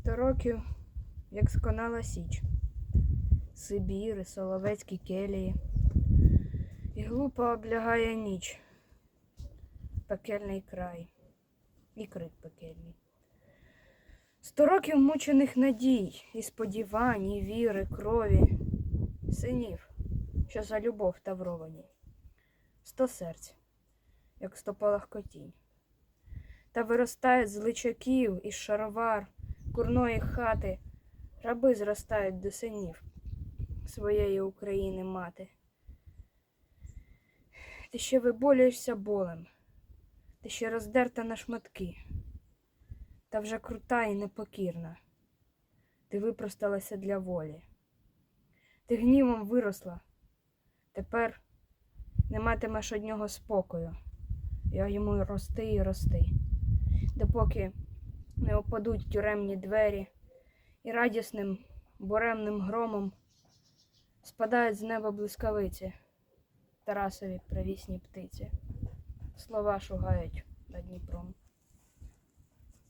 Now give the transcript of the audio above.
Сто років, як сконала Січ, Сибір Соловецькі келії, і глупо облягає ніч, пекельний край, і крик пекельний. Сто років мучених надій, і сподівань, і віри, крові, синів, що за любов тавровані, сто серць, як сто палахкотінь. Та виростають з личаків і шаровар курної хати, раби зростають до синів своєї України мати. Ти ще виболюєшся болем, ти ще роздерта на шматки, та вже крута і непокірна. Ти випросталася для волі. Ти гнівом виросла. Тепер не матимеш однього спокою. Я йому рости і рости, допоки не опадуть тюремні двері і радісним буремним громом спадають з неба блискавиці, Тарасові привісні птиці. Слова шугають над Дніпром.